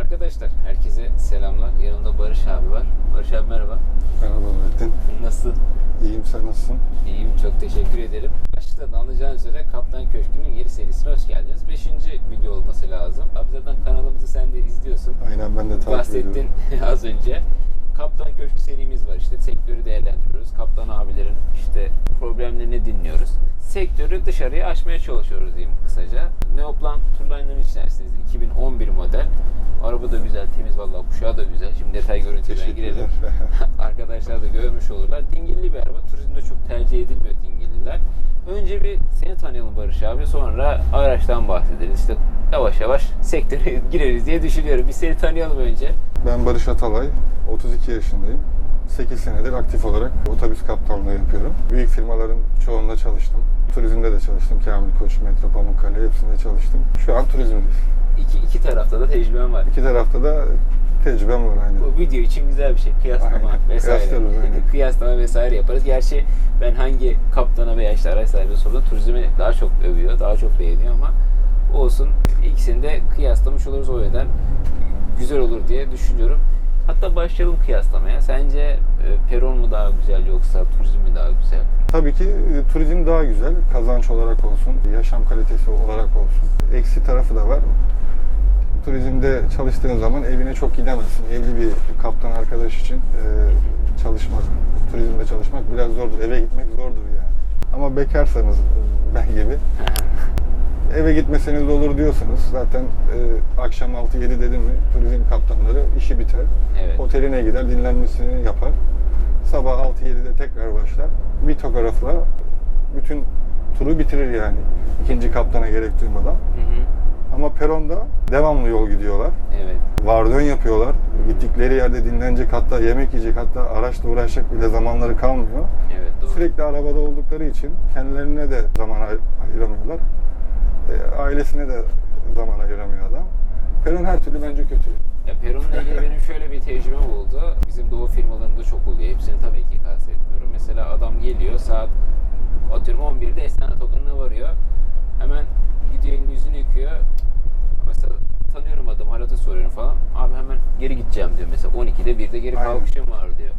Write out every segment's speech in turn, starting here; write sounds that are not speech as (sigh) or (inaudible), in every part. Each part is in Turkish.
Arkadaşlar herkese selamlar. Yanımda Barış abi var. Barış abi merhaba. Merhaba Metin. Nasılsın? İyiyim sen nasılsın? İyiyim. Çok teşekkür ederim. Başta da anlayacağınız üzere Kaptan Köşkü'nün yeni serisine hoş geldiniz. Beşinci video olması lazım. Abi zaten kanalımızı sen de izliyorsun. Aynen ben de takip Bahsettin ediyorum. (laughs) az önce. Kaptan Köşkü serimiz var işte sektörü değerlendiriyoruz. Kaptan abilerin işte problemlerini dinliyoruz. Sektörü dışarıya açmaya çalışıyoruz diyeyim kısaca. Neoplan Turline'ın içindesindeyiz. 2011 model. Araba da güzel, temiz vallahi kuşağı da güzel. Şimdi detay görüntüden girelim. (laughs) Arkadaşlar da görmüş olurlar. Dingilli bir araba. Turizmde çok tercih edilmiyor dingilliler. Önce bir seni tanıyalım Barış abi. Sonra araçtan bahsederiz. İşte yavaş yavaş sektöre (laughs) gireriz diye düşünüyorum. Bir seni tanıyalım önce. Ben Barış Atalay, 32 yaşındayım. 8 senedir aktif olarak otobüs kaptanlığı yapıyorum. Büyük firmaların çoğunda çalıştım. Turizmde de çalıştım. Kamil Koç, Metro, Pamukkale hepsinde çalıştım. Şu an turizmdeyiz. İki, iki tarafta da tecrüben var. İki tarafta da tecrübem var aynen. Bu video için güzel bir şey. Kıyaslama Aynen. vesaire. Kıyaslarız, aynen. Kıyaslama vesaire yaparız. Gerçi ben hangi kaptana veya işte araç sahibi sorduğumda turizmi daha çok övüyor, daha çok beğeniyor ama olsun. İkisini de kıyaslamış oluruz o yüzden güzel olur diye düşünüyorum. Hatta başlayalım kıyaslamaya. Sence e, peron mu daha güzel yoksa turizm mi daha güzel? Tabii ki e, turizm daha güzel. Kazanç olarak olsun, yaşam kalitesi olarak olsun. Eksi tarafı da var. Turizmde çalıştığın zaman evine çok gidemezsin. Evli bir kaptan arkadaş için e, çalışmak, turizmde çalışmak biraz zordur. Eve gitmek zordur yani. Ama bekarsanız e, ben gibi (laughs) eve gitmeseniz de olur diyorsanız zaten e, akşam 6-7 dedim mi turizm kaptanları işi biter. Evet. Oteline gider, dinlenmesini yapar. Sabah 6-7'de tekrar başlar. Bir tokografla bütün turu bitirir yani. İkinci kaptana gerek duymadan. Hı hı. Ama peronda devamlı yol gidiyorlar. Evet. Vardön yapıyorlar. Gittikleri yerde dinlenecek hatta yemek yiyecek hatta araçla uğraşacak bile zamanları kalmıyor. Evet doğru. Sürekli arabada oldukları için kendilerine de zaman ay- ayıramıyorlar. E, ailesine de zaman ayıramıyor adam. Peron her türlü bence kötü. Ya Peron'la ilgili benim şöyle bir tecrübem oldu. Bizim doğu firmalarında çok oluyor. Hepsini tabii ki kastetmiyorum. Mesela adam geliyor saat atıyorum 11'de Esnaf Otogarı'na varıyor. Hemen gidiyor elini yüzünü yıkıyor. Mesela tanıyorum adamı halata soruyorum falan. Abi hemen geri gideceğim diyor mesela. 12'de 1'de geri Aynen. kalkışım var diyor.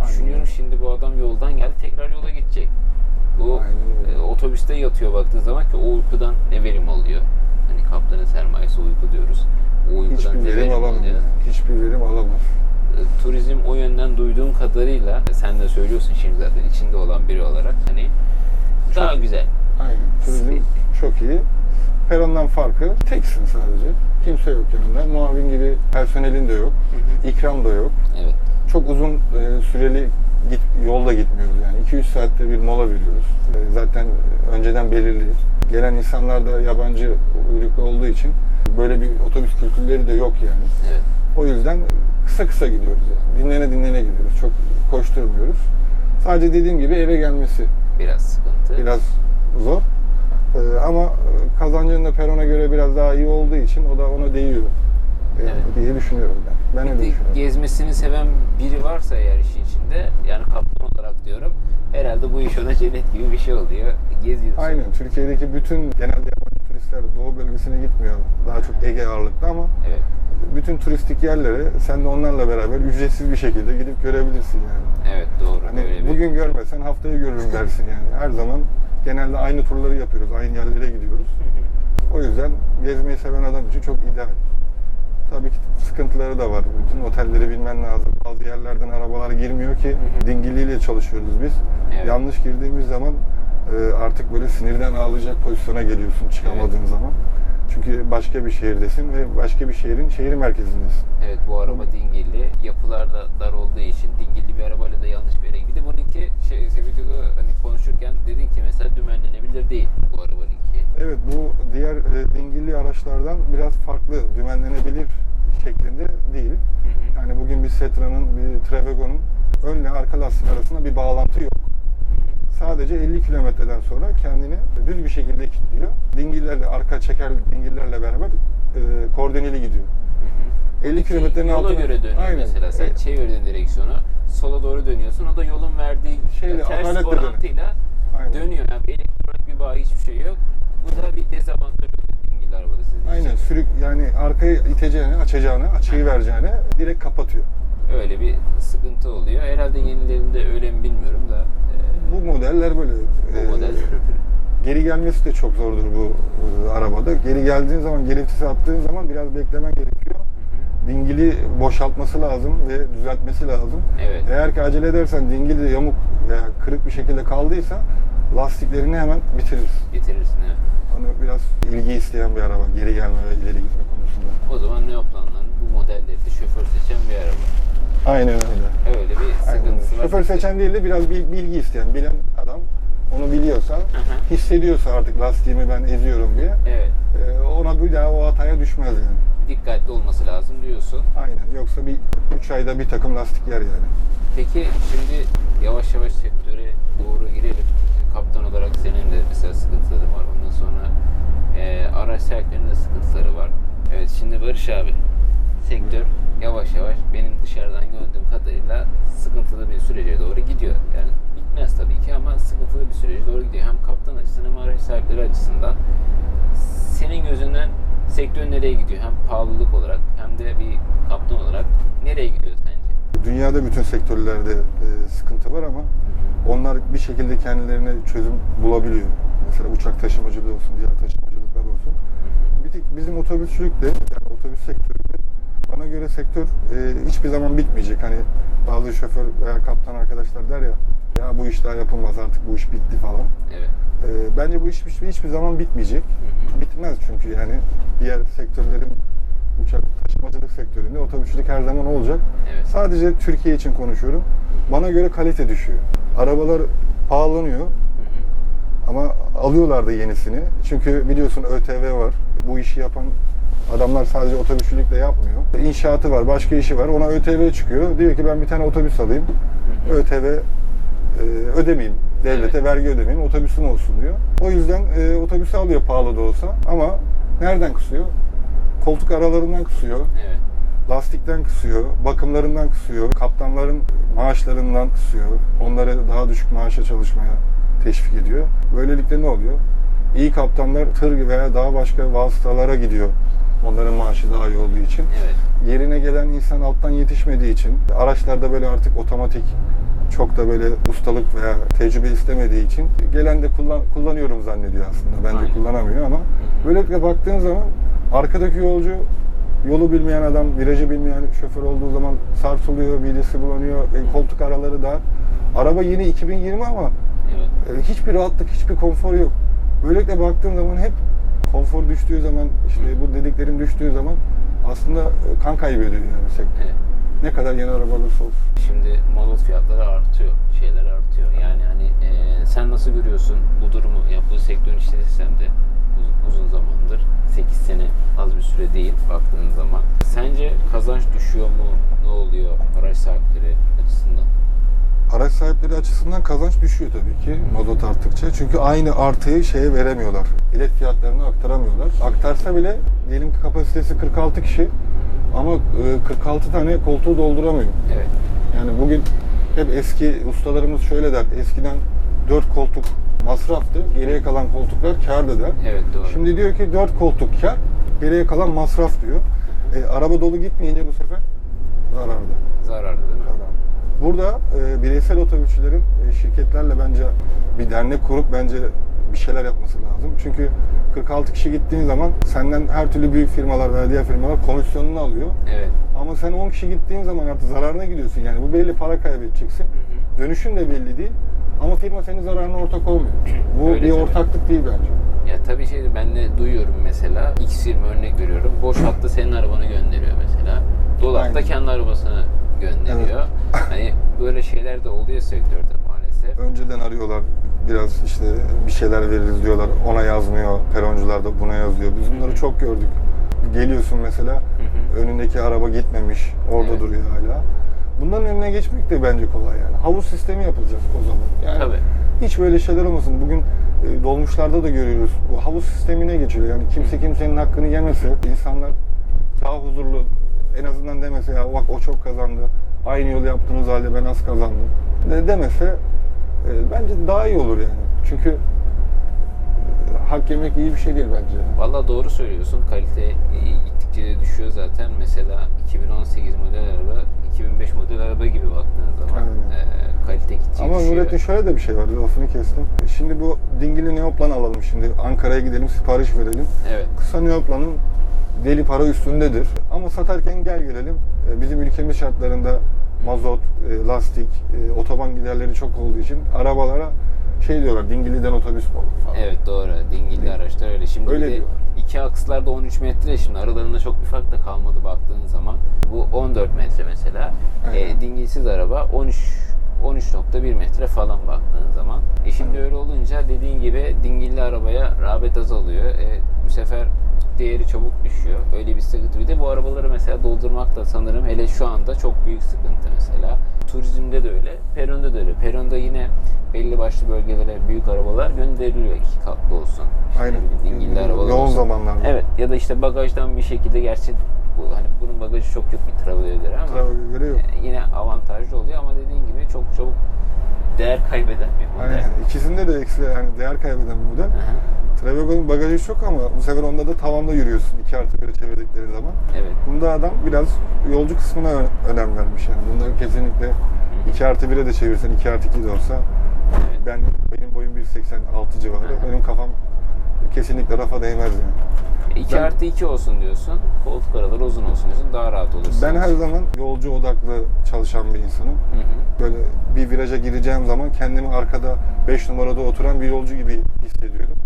Aynen Düşünüyorum şimdi bu adam yoldan geldi tekrar yola gidecek. Bu e, otobüste yatıyor baktığın zaman ki o uykudan ne verim alıyor? Hani kaptanın sermayesi uyku diyoruz. O uykudan Hiçbir ne verim verim alamıyor. alıyor? Hiçbir verim alamaz. E, turizm o yönden duyduğum kadarıyla sen de söylüyorsun şimdi zaten içinde olan biri olarak hani daha güzel. Aynen. Turizm çok iyi. Perondan farkı teksin sadece. Kimse yok yanında. Muavin gibi personelin de yok. İkram da yok. Evet. Çok uzun e, süreli git, yolda gitmiyoruz yani. 2-3 saatte bir mola veriyoruz. E, zaten önceden belirli. Gelen insanlar da yabancı uyruklu olduğu için böyle bir otobüs kültürleri de yok yani. Evet. O yüzden kısa kısa gidiyoruz yani. Dinlene dinlene gidiyoruz. Çok koşturmuyoruz. Sadece dediğim gibi eve gelmesi Biraz sıkıntı. biraz zor. Ee, ama kazancının da Peron'a göre biraz daha iyi olduğu için o da ona değiyor ee, Evet. diye düşünüyorum ben. Ben Bir öyle de düşünüyorum. gezmesini seven biri varsa eğer işin içinde yani kaptan olarak diyorum herhalde bu iş ona cennet gibi bir şey oluyor. Geziyorsun. Aynen. Türkiye'deki bütün genelde yabancı turistler doğu bölgesine gitmiyor. Daha çok Ege ağırlıklı ama Evet. bütün turistik yerlere sen de onlarla beraber ücretsiz bir şekilde gidip görebilirsin yani. Evet doğru. Hani Böyle bir- bugün görmesen haftaya görürüm dersin yani. Her zaman genelde aynı turları yapıyoruz. Aynı yerlere gidiyoruz. O yüzden gezmeyi seven adam için çok ideal. Tabii ki sıkıntıları da var. Bütün otelleri bilmen lazım. Bazı yerlerden arabalar girmiyor ki hı. dingiliyle çalışıyoruz biz. Evet. Yanlış girdiğimiz zaman e, artık böyle sinirden ağlayacak pozisyona geliyorsun çıkamadığın zaman. Çünkü başka bir şehirdesin ve başka bir şehrin şehir merkezindesin. Evet bu araba dingilli. Yapılar da dar olduğu için dingilli bir arabayla da yanlış bir yere gidiyor. Bununki şey, videoda hani konuşurken dedin ki mesela dümenlenebilir değil bu arabanınki. Evet bu diğer e, dingilli araçlardan biraz farklı dümenlenebilir şeklinde değil. Hı hı. Yani bugün bir Setra'nın, bir Travego'nun önle arka lastik arasında bir bağlantı yok. Sadece 50 kilometreden sonra kendini düz bir şekilde kilitliyor. Dingillerle, arka çeker dingillerle beraber e, koordineli gidiyor. Hı hı. 50 kilometrenin Yola altına... göre dönüyor Aynen. mesela. Sen E, çevirdin direksiyonu. Sola doğru dönüyorsun. O da yolun verdiği Şeyle, ters orantıyla dönüyor. Yani bir elektronik bir bağ hiçbir şey yok. Bu da bir dezavantaj oluyor dingil arabada sizin Aynen için. sürük yani arkaya iteceğini, açacağını, açıyı vereceğini direkt kapatıyor. Öyle bir sıkıntı oluyor. Herhalde yenilerinde öyle mi bilmiyorum da. e, Bu modeller böyle. bu Ee, model. (laughs) Geri gelmesi de çok zordur bu e, arabada. Geri geldiğin zaman, geri vitesi attığın zaman biraz beklemen gerekiyor. Dingili boşaltması lazım ve düzeltmesi lazım. Evet. Eğer ki acele edersen dingil de yamuk veya kırık bir şekilde kaldıysa lastiklerini hemen bitirirsin. Getirirsin evet. Hani biraz ilgi isteyen bir araba, geri gelme ve ileri gitme konusunda. O zaman Neoplan'ların bu modelleri de şoför seçen bir araba. Aynen öyle. Öyle bir Aynen sıkıntısı var. Şoför seçen değil de biraz bil- bilgi isteyen, bilen adam onu biliyorsa, hı. hissediyorsa artık lastiğimi ben eziyorum diye Evet. e, ona bir daha o hataya düşmez yani. Dikkatli olması lazım diyorsun. Aynen. Yoksa bir 3 ayda bir takım lastik yer yani. Peki şimdi yavaş yavaş sektöre doğru girelim. Kaptan olarak senin de mesela sıkıntıların var. Ondan sonra e, araç sahiplerinin de sıkıntıları var. Evet şimdi Barış abi sektör yavaş yavaş benim dışarıdan gördüğüm kadarıyla sıkıntılı bir sürece doğru gidiyor. Yani bitmez tabii ki ama sıkıntılı bir sürece doğru gidiyor. Hem kaptan açısından hem araç sahipleri açısından. Senin gözünden sektör nereye gidiyor? Hem pahalılık olarak hem de bir kaptan olarak nereye gidiyor sence? Dünyada bütün sektörlerde e, sıkıntı var ama onlar bir şekilde kendilerine çözüm bulabiliyor. Mesela uçak taşımacılığı olsun, diğer taşımacılıklar olsun. Bir tek bizim otobüsçülükte, yani otobüs sektöründe bana göre sektör e, hiçbir zaman bitmeyecek. Hani bazı şoför veya kaptan arkadaşlar der ya, ya bu iş daha yapılmaz artık bu iş bitti falan. Evet. E, bence bu iş hiçbir, hiçbir zaman bitmeyecek. Hı hı. Bitmez çünkü yani diğer sektörlerin uçak taşımacılık sektöründe otobüsçülük her zaman olacak. Evet. Sadece Türkiye için konuşuyorum. Bana göre kalite düşüyor. Arabalar pahalanıyor Hı hı. ama alıyorlar da yenisini. Çünkü biliyorsun ÖTV var. Bu işi yapan adamlar sadece otobüsçülükle yapmıyor. İnşaatı var, başka işi var. Ona ÖTV çıkıyor. Diyor ki ben bir tane otobüs alayım. Hı hı. ÖTV e, ödemeyeyim. Devlete Evet. vergi ödemeyeyim. Otobüsüm olsun diyor. O yüzden e, otobüsü alıyor pahalı da olsa. Ama nereden kısıyor? Koltuk aralarından kısıyor. Evet. Lastikten kısıyor, bakımlarından kısıyor, kaptanların maaşlarından kısıyor. Onları daha düşük maaşa çalışmaya teşvik ediyor. Böylelikle ne oluyor? İyi kaptanlar tır veya daha başka vasıtalara gidiyor. Onların maaşı daha iyi olduğu için. Evet. Yerine gelen insan alttan yetişmediği için araçlarda böyle artık otomatik çok da böyle ustalık veya tecrübe istemediği için gelen de kullan, kullanıyorum zannediyor aslında. Bence Aynen. kullanamıyor ama böylelikle baktığın zaman arkadaki yolcu yolu bilmeyen adam, virajı bilmeyen şoför olduğu zaman sarsılıyor, midesi bulanıyor, e, koltuk araları dar. Araba yeni 2020 ama Evet. e, hiçbir rahatlık, hiçbir konfor yok. Böylelikle baktığın zaman hep konfor düştüğü zaman, işte bu dediklerim düştüğü zaman aslında e, kan kaybediyor yani sektör. Evet. Ne kadar yeni araba olursa olsun. Şimdi mazot fiyatları artıyor. Şeyler artıyor. Yani hani e, sen nasıl görüyorsun bu durumu? Ya bu sektörün içindesin de uz- uzun zamandır. 8 sene az bir süre değil baktığın zaman. Sence kazanç düşüyor mu? Ne oluyor araç sahipleri açısından? Araç sahipleri açısından kazanç düşüyor tabii ki mazot arttıkça. Çünkü aynı artıyı şeye veremiyorlar. Bilet fiyatlarını aktaramıyorlar. Aktarsa bile diyelim ki kapasitesi 46 kişi ama e, 46 tane koltuğu dolduramıyor. Evet. Yani bugün hep eski ustalarımız şöyle der. Eskiden 4 koltuk masraftı. Geriye kalan koltuklar kârdı der. Evet doğru. Şimdi diyor ki 4 koltuk kâr, geriye kalan masraf diyor. E, araba dolu gitmeyince bu sefer zararda. zararlı değil mi? Burada e, bireysel otobüsçülerin e, şirketlerle bence bir dernek kurup bence bir şeyler yapması lazım. Çünkü 46 kişi gittiğin zaman senden her türlü büyük firmalar veya diğer firmalar komisyonunu alıyor. Evet. Ama sen 10 kişi gittiğin zaman artık zararına gidiyorsun. Yani bu belli para kaybedeceksin. hı. Dönüşün de belli değil. Ama firma senin zararına ortak olmuyor. (clears throat) Bu Öyle bir tabii. ortaklık değil bence. Ya tabii şey ben de duyuyorum mesela. X firma örnek veriyorum. Boş hatta senin arabanı gönderiyor mesela. Hatta Aynen. kendi arabasını gönderiyor. (laughs) hani böyle şeyler de oluyor sektörde maalesef. Önceden arıyorlar biraz işte bir şeyler veririz diyorlar. Ona yazmıyor. Peroncular da buna yazıyor. Biz bunları çok gördük. Geliyorsun mesela önündeki araba gitmemiş. Orada Evet. duruyor hala. Bunların önüne geçmek de bence kolay yani. Havuz sistemi yapılacak o zaman. Yani Tabii. hiç böyle şeyler olmasın. Bugün e, dolmuşlarda da görüyoruz. Bu havuz sistemine geçiyor. Yani kimse kimsenin hakkını yemese, insanlar daha huzurlu en azından demese ya bak o çok kazandı. Aynı yolu yaptığınız halde ben az kazandım. De, demese e, bence daha iyi olur yani. Çünkü e, hak yemek iyi bir şey değil bence. Valla doğru söylüyorsun. Kalite e, gittikçe düşüyor zaten. Mesela 2018 model araba, 2005 model araba gibi baktığın zaman e, kalite gittikçe Ama. Nurettin şöyle de bir şey var, lafını kestim. Şimdi bu dingili Neoplan alalım şimdi. Ankara'ya gidelim, sipariş verelim. Evet. Kısa Neoplan'ın deli para üstündedir. Ama satarken gel gelelim, e, bizim ülkemiz şartlarında mazot, e, lastik, e, otoban giderleri çok olduğu için arabalara şey diyorlar, dingiliden otobüs falan. Evet doğru. Dingilli araçlar öyle. Şimdi Öyle de diyor. İki akslarda 13 metre şimdi aralarında çok bir fark da kalmadı baktığın zaman. Bu 14 metre mesela. Aynen. E, dingilsiz araba 13 13.1 metre falan baktığın zaman. E şimdi öyle olunca dediğin gibi dingilli arabaya rağbet azalıyor. E, bu sefer değeri çabuk düşüyor. Öyle bir sıkıntı. Bir de bu arabaları mesela doldurmak da sanırım hele şu anda çok büyük sıkıntı mesela. Turizmde de öyle, peronda da öyle. Peronda yine belli başlı bölgelere büyük arabalar gönderiliyor iki katlı olsun. İşte Aynen. dingilli arabalar Yoğun olsun. zamanlarda. Evet ya da işte bagajdan bir şekilde gerçi bu hani bunun bagajı çok yok bir Traveler'e göre ama Traveler'e göre yok. e, yine avantajlı oluyor ama dediğin gibi çok çabuk değer kaybeden bir model. Aynen. İkisinde de eksi yani değer kaybeden bir model. Travego'nun bagajı çok ama bu sefer onda da tavanda yürüyorsun 2 artı 1'e çevirdikleri zaman. Evet. Bunda adam biraz yolcu kısmına önem vermiş yani. Bunda kesinlikle 2 artı 1'e de çevirsen 2 artı 2 de olsa Evet. ben benim boyum 1.86 civarı. Benim kafam kesinlikle rafa değmez yani. 2 Ben- artı 2 olsun diyorsun. Koltuk araları uzun olsun diyorsun. Daha rahat olursun. Ben her zaman yolcu odaklı çalışan bir insanım. Hı hı. Böyle bir viraja gireceğim zaman kendimi arkada 5 numarada oturan bir yolcu gibi hissediyorum.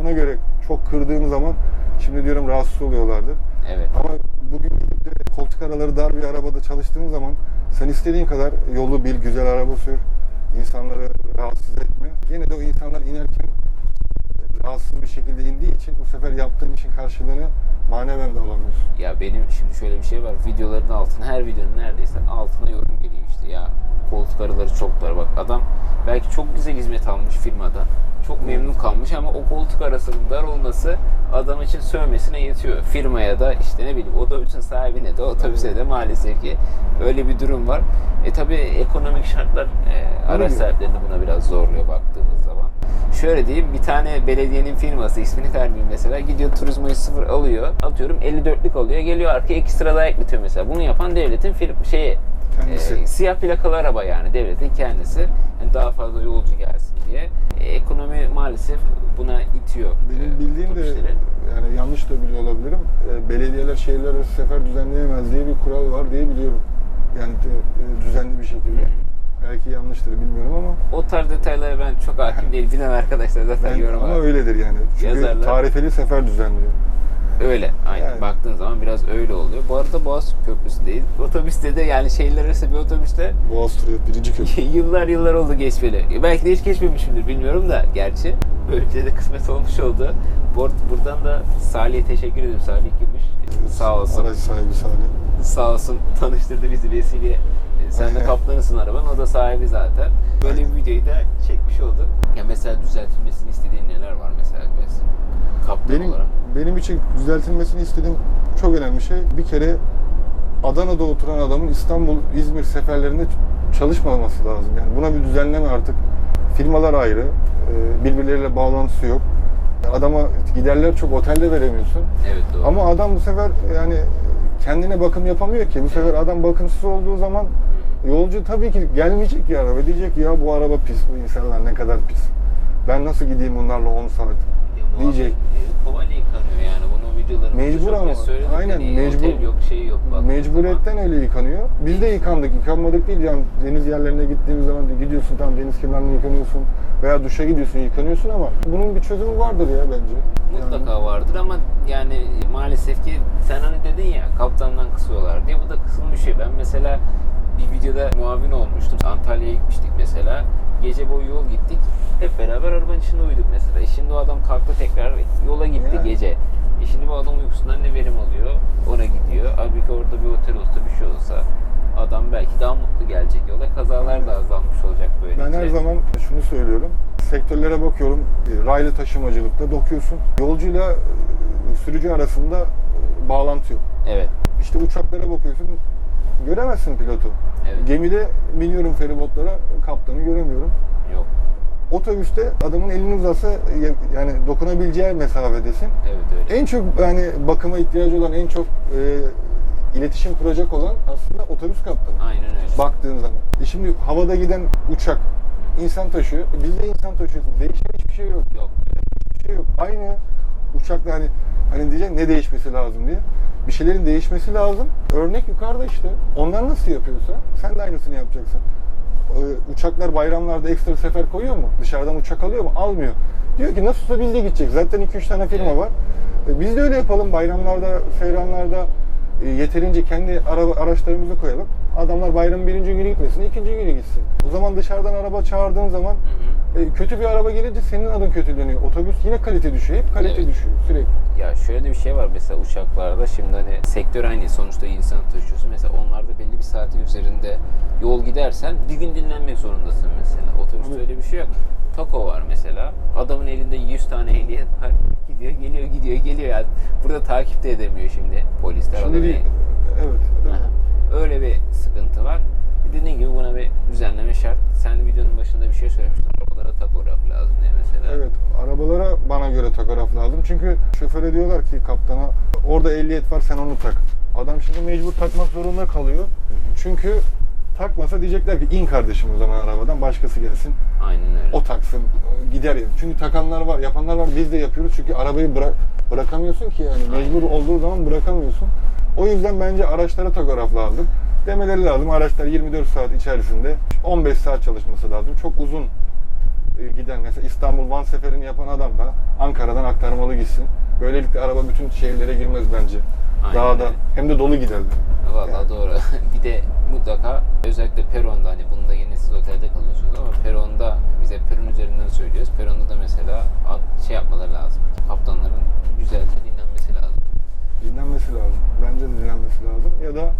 Ona göre çok kırdığım zaman şimdi diyorum rahatsız oluyorlardır. Evet. Ama bugün de koltuk araları dar bir arabada çalıştığın zaman sen istediğin kadar yolu bil, güzel araba sür, insanları rahatsız etme. Yine de o insanlar inerken rahatsız bir şekilde indiği için bu sefer yaptığın işin karşılığını maneven de alamıyorsun. Ya benim şimdi şöyle bir şey var. Videoların altına her videonun neredeyse altına yorum geliyor işte. Ya koltuk araları çok dar. Bak adam belki çok güzel hizmet almış firmada. Çok memnun kalmış ama o koltuk arasının dar olması adam için sövmesine yetiyor. Firmaya da işte ne bileyim otobüsün sahibine de otobüse de maalesef ki öyle bir durum var. E tabi ekonomik şartlar e, araç sahiplerini buna biraz zorluyor baktığımız zaman. Şöyle diyeyim bir tane belediyenin firması ismini vermeyeyim mesela gidiyor turizmayı sıfır alıyor atıyorum 54'lük alıyor geliyor arkaya iki sıra daha ekletiyor mesela. Bunu yapan devletin firm şeyi Kendisi. e, siyah plakalı araba yani devletin kendisi Yani daha fazla yolcu gelsin diye. E, ekonomi maalesef buna itiyor. Benim e, bildiğim de yani yanlış da biliyor olabilirim. E, Belediyeler şehirler arası sefer düzenleyemez diye bir kural var diye biliyorum. Yani de- e, düzenli bir şekilde. Belki yanlıştır bilmiyorum ama O tarz detaylara ben çok hakim değil. Bilen arkadaşlar zaten ben- yorum ama öyledir yani. Çünkü Yazarlar. tarifeli sefer düzenliyor. Öyle. Aynen. Yani. Baktığın zaman biraz öyle oluyor. Bu arada Boğaz Köprüsü'ndeyiz. Otobüste de yani şehirler arası bir otobüste Boğaz turu birinci (laughs) köprü. yıllar yıllar oldu geçmeli. Belki de hiç geçmemişimdir bilmiyorum da gerçi. Böylece de kısmet olmuş oldu. Bu arada buradan da Salih'e teşekkür ederim. Salih Gümüş. Sağ olsun. Araç sahibi Salih. Sağ olsun tanıştırdı bizi vesile. Sen de Aynen. kaptanısın arabanın, o da sahibi zaten. Böyle bir videoyu da çekmiş olduk. Ya mesela düzeltilmesini istediğin neler var mesela Güves? Kaptan Benim olarak. benim için düzeltilmesini istediğim çok önemli şey bir kere Adana'da oturan adamın İstanbul, İzmir seferlerinde çalışmaması lazım. Yani buna bir düzenleme artık. Firmalar ayrı, e, birbirleriyle bağlantısı yok. Adama giderler çok otelde veremiyorsun. Evet doğru. Ama adam bu sefer yani kendine bakım yapamıyor ki. Bu sefer adam bakımsız olduğu zaman yolcu tabii ki gelmeyecek ya araba. Diyecek ya bu araba pis, bu insanlar ne kadar pis. Ben nasıl gideyim bunlarla 10 saat? Ya diyecek. E, yıkanıyor yani bunu videolarımızda Mecbur ama. Aynen, Hani mecbur. Yok şey yok. baktığın Mecburiyetten öyle yıkanıyor. Biz de yıkandık. Yıkanmadık değil yani deniz yerlerine gittiğimiz zaman gidiyorsun tam deniz kenarına yıkanıyorsun veya duşa gidiyorsun yıkanıyorsun ama bunun bir çözümü vardır ya bence. Mutlaka vardır ama yani maalesef ki sen hani dedin ya kaptandan kısıyorlar diye bu da kısılmış şey. Ben mesela bir videoda muavin olmuştum. Antalya'ya gitmiştik mesela. Gece boyu yol gittik. Hep beraber arabanın içinde uyuduk mesela. E şimdi o adam kalktı tekrar yola gitti Yani. gece. E şimdi bu adam uykusundan ne verim alıyor? Ona gidiyor. Halbuki orada bir otel olsa bir şey olsa adam belki daha mutlu gelecek yola. Kazalar da azalmış olacak böylece. Ben her zaman şunu söylüyorum. Sektörlere bakıyorum. E, Raylı taşımacılıkta dokuyorsun. Yolcuyla e, sürücü arasında e, bağlantı yok. Evet. İşte uçaklara bakıyorsun. Göremezsin pilotu. Evet. Gemide biniyorum feribotlara kaptanı göremiyorum. Yok. Otobüste adamın elini uzatsa ya- yani dokunabileceği mesafedesin. Evet öyle. En çok yani bakıma ihtiyacı olan, en çok e, iletişim kuracak olan aslında otobüs kaptanı. Aynen öyle. Baktığın zaman. E şimdi havada giden uçak insan taşıyor. E Biz de insan taşıyoruz. Değişen hiçbir şey yok. Yok. Bir şey yok. Aynı uçakla hani hani diyeceksin ne değişmesi lazım diye. Bir şeylerin değişmesi lazım. Örnek yukarıda işte. Onlar nasıl yapıyorsa sen de aynısını yapacaksın. Ee, Uçaklar bayramlarda ekstra sefer koyuyor mu? Dışarıdan uçak alıyor mu? Almıyor. Diyor ki nasılsa biz de gidecek. Zaten 2-3 tane firma Evet. var. E, Biz de öyle yapalım. Bayramlarda, seyranlarda e, yeterince kendi araba, araçlarımızı koyalım. Adamlar bayramın birinci günü gitmesin, ikinci günü gitsin. O zaman dışarıdan araba çağırdığın zaman kötü bir araba gelince senin adın kötüleniyor. Otobüs yine kalite düşüyor. Hep kalite Evet. düşüyor sürekli. Ya şöyle de bir şey var mesela uçaklarda şimdi hani sektör aynı sonuçta insan taşıyorsun. Mesela onlarda belli bir saatin üzerinde yol gidersen bir gün dinlenmek zorundasın mesela. Otobüste Tabii. öyle bir şey yok. Taco var mesela. Adamın elinde 100 tane ehliyet var. (laughs) Gidiyor, geliyor, gidiyor, geliyor. Yani burada takip de edemiyor şimdi polisler. Şimdi adamı. değil. Evet. Aha. Öyle bir sıkıntı var. Dediğin gibi buna bir düzenleme şart. Sen videonun başında bir şey söylemiştin. Arabalara takograf lazım diye mesela. Evet, arabalara bana göre takograf lazım. Çünkü şoföre diyorlar ki kaptana orada ehliyet var sen onu tak. Adam şimdi mecbur takmak zorunda kalıyor. Çünkü takmasa diyecekler ki in kardeşim o zaman arabadan başkası gelsin. Aynen öyle. O taksın gider. Çünkü takanlar var, yapanlar var. Biz de yapıyoruz çünkü arabayı bırak bırakamıyorsun ki yani. Mecbur olduğu zaman bırakamıyorsun. O yüzden bence araçlara takograf lazım. Demeleri lazım. Araçlar 24 saat içerisinde 15 saat çalışması lazım. Çok uzun giden mesela İstanbul Van seferini yapan adam da Ankara'dan aktarmalı gitsin. Böylelikle araba bütün şehirlere girmez bence. Aynen Daha da hem de dolu giderler. Vallahi Yani. doğru. (laughs) bir de mutlaka özellikle peronda hani bunu da yine siz otelde kalıyorsunuz ama peronda bize peron üzerinden söylüyoruz. Peronda da mesela şey yapmaları lazım. Kaptanların güzelce dinlenmesi lazım. Dinlenmesi lazım. Bence de dinlenmesi lazım. Ya da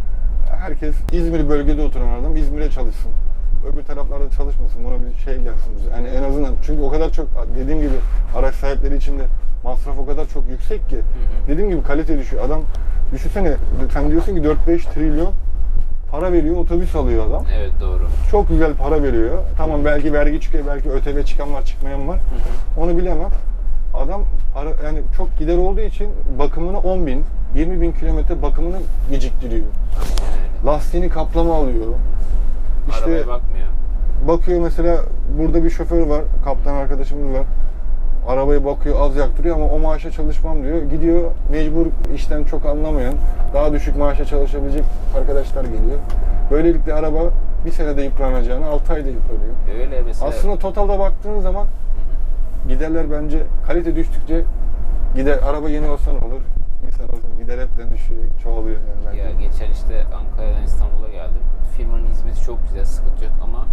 herkes İzmir bölgede oturan adam İzmir'e çalışsın. Öbür taraflarda çalışmasın. Buna bir şey gelsin. Yani en azından çünkü o kadar çok dediğim gibi araç sahipleri için de masraf o kadar çok yüksek ki. hı. Dediğim gibi kalite düşüyor. Adam düşünsene sen diyorsun ki 4-5 trilyon para veriyor, otobüs alıyor adam. Evet doğru. Çok güzel para veriyor. Tamam belki vergi çıkıyor, belki ÖTV çıkan var, çıkmayan var. Onu bilemem. Adam para, yani çok gider olduğu için bakımını 10 bin, 20 bin kilometre bakımını geciktiriyor. Lastiğini kaplama alıyor. İşte Arabaya bakmıyor. bakıyor mesela burada bir şoför var, kaptan arkadaşımız var. Arabaya bakıyor, az yaktırıyor ama o maaşa çalışmam diyor. Gidiyor mecbur işten çok anlamayan, daha düşük maaşa çalışabilecek arkadaşlar geliyor. Böylelikle araba bir senede yıpranacağını 6 ayda yıpranıyor. Öyle mesela. Aslında totalda baktığın zaman giderler bence kalite düştükçe gider araba yeni olsa ne olur? İnsan olsa gider hepten düşüyor, çoğalıyor yani bence. Ya geçen işte Ankara'dan İstanbul'a geldim. Firmanın hizmeti çok güzel, sıkıntı yok ama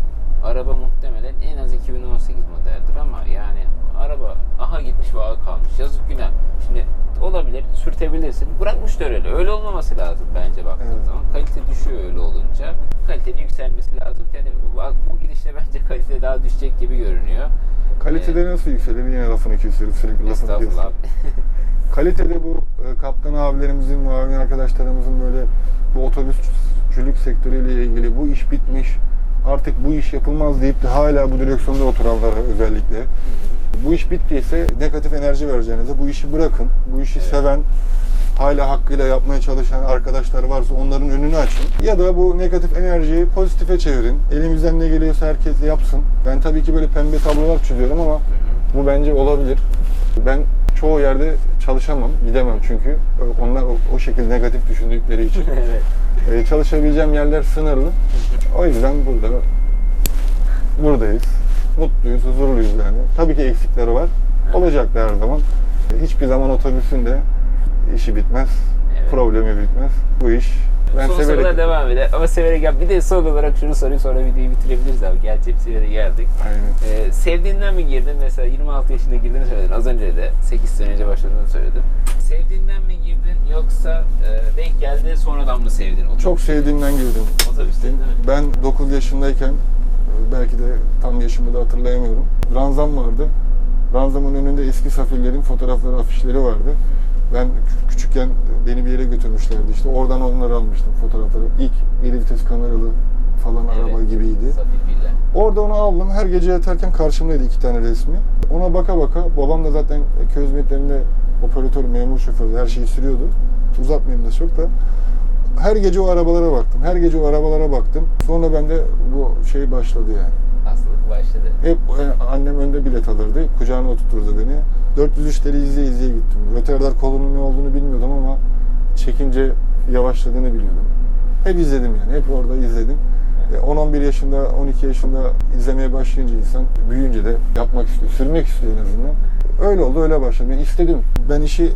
araba muhtemelen en az 2018 modeldir ama yani araba aha gitmiş ve aha kalmış. Yazık günah. Şimdi olabilir, sürtebilirsin. Bırak müşteri öyle. Öyle olmaması lazım bence baktığın Evet. zaman. Kalite düşüyor öyle olunca. Kalitenin yükselmesi lazım. Yani bu- gidişle (laughs) bence kalite daha düşecek gibi görünüyor. Kalitede nasıl yükselir? Yine lafını kesiyoruz sürekli lafını kesiyoruz. (laughs) Kalitede bu e, kaptan abilerimizin, muavin arkadaşlarımızın böyle bu otobüsçülük sektörüyle ilgili bu iş bitmiş, artık bu iş yapılmaz deyip de hala bu direksiyonda oturanlara özellikle bu iş bittiyse negatif enerji vereceğinize bu işi bırakın. Bu işi seven, hala hakkıyla yapmaya çalışan arkadaşlar varsa onların önünü açın. Ya da bu negatif enerjiyi pozitife çevirin. Elimizden ne geliyorsa herkes yapsın. Ben tabii ki böyle pembe tablolar çiziyorum ama bu bence olabilir. Ben çoğu yerde çalışamam, gidemem çünkü onlar o, o şekilde negatif düşündükleri için. (laughs) evet. Ee, çalışabileceğim yerler sınırlı. O yüzden burada buradayız. Mutluyuz, huzurluyuz yani. Tabii ki eksikleri var. Olacak da her zaman. Hiçbir zaman otobüsün de işi bitmez. Evet. Problemi bitmez. Bu iş ben son severek sorular devam eder. Ama severek yap. Bir de son olarak şunu sorayım sonra videoyu bitirebiliriz abi. Gerçi hepsiyle de geldik. Aynen. Ee, sevdiğinden mi girdin? Mesela 26 yaşında girdiğini söyledin. Az önce de 8 sene önce başladığını söyledin. Sevdiğinden mi girdin yoksa e, denk geldi sonradan mı sevdin? Otobüs- Çok sevdiğimden girdim. Otobüsten değil mi? Ben 9 yaşındayken belki de tam yaşımı da hatırlayamıyorum. Ranzam vardı. Ranzamın önünde eski safirlerin fotoğrafları, afişleri vardı. Ben kü- küçükken beni bir yere götürmüşlerdi işte. Oradan onları almıştım fotoğrafları. İlk 7 vites kameralı falan araba Evet. gibiydi. Safir villa. Orada onu aldım. Her gece yatarken karşımdaydı iki tane resmi. Ona baka baka babam da zaten köy hizmetlerinde operatör, memur şofördü. Her şeyi sürüyordu. Uzatmayayım da çok da. Her gece o arabalara baktım. Her gece o arabalara baktım. Sonra bende bu şey başladı yani. Hastalık başladı. Hep e, annem önde bilet alırdı. Kucağına oturturdu beni. 403 TL izleye izleye gittim. Röterdar kolunun ne olduğunu bilmiyordum ama çekince yavaşladığını biliyordum. Hep izledim yani. Hep orada izledim. E, 10-11 yaşında, 12 yaşında izlemeye başlayınca insan büyüyünce de yapmak istiyor. Sürmek istiyor en azından. Öyle oldu, öyle başladım. Yani istedim. Ben işi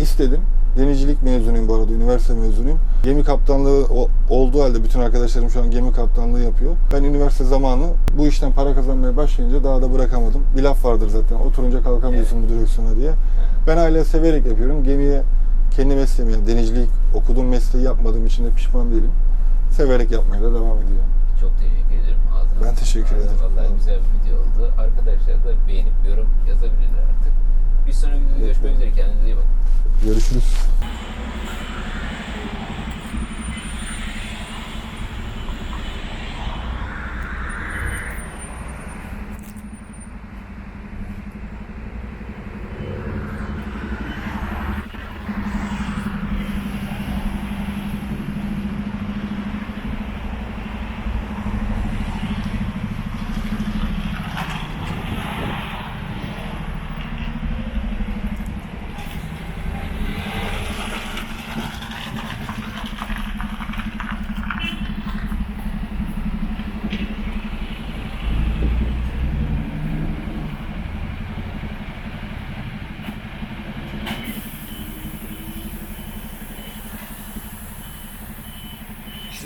istedim. Denizcilik mezunuyum bu arada, üniversite mezunuyum. Gemi kaptanlığı olduğu halde bütün arkadaşlarım şu an gemi kaptanlığı yapıyor. Ben üniversite zamanı bu işten para kazanmaya başlayınca daha da bırakamadım. Bir laf vardır zaten, oturunca kalkamıyorsun bu direksiyona diye. Ben hala severek yapıyorum. Gemiye kendi mesleğimi, yani denizcilik okuduğum mesleği yapmadığım için de pişman değilim. Severek yapmaya da devam ediyorum. Çok teşekkür ederim. Ağzına Ben teşekkür ederim. Vallahi güzel bir video oldu. Arkadaşlar da beğenip yorum yazabilirler artık. Bir sonraki videoda görüşmek üzere. Kendinize iyi bakın. Görüşürüz.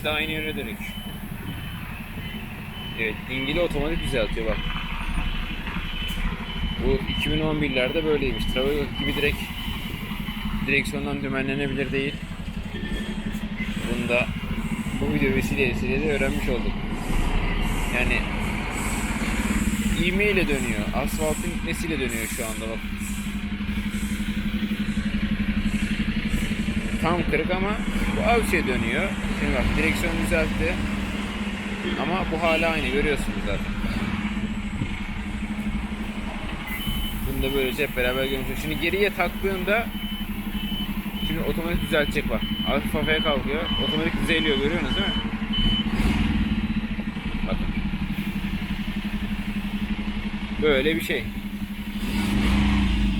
De aynı yöne dönük. Evet, dingili otomatik düzeltiyor bak. Bu 2011'lerde böyleymiş. Travel gibi direkt direksiyondan dümenlenebilir değil. Bunu da bu video vesilesiyle de öğrenmiş olduk. Yani ivmeyle dönüyor. Asfaltın gitmesiyle dönüyor şu anda bak. Tam kırık ama bu avşe dönüyor. Şimdi bak direksiyon düzeltti. Ama bu hala aynı görüyorsunuz zaten. Bunu da böylece hep beraber görmüş olduk. Şimdi geriye taktığında şimdi otomatik düzeltecek bak. Hafif hafifye kalkıyor. Otomatik düzeliyor görüyorsunuz değil mi? Bakın. Böyle bir şey.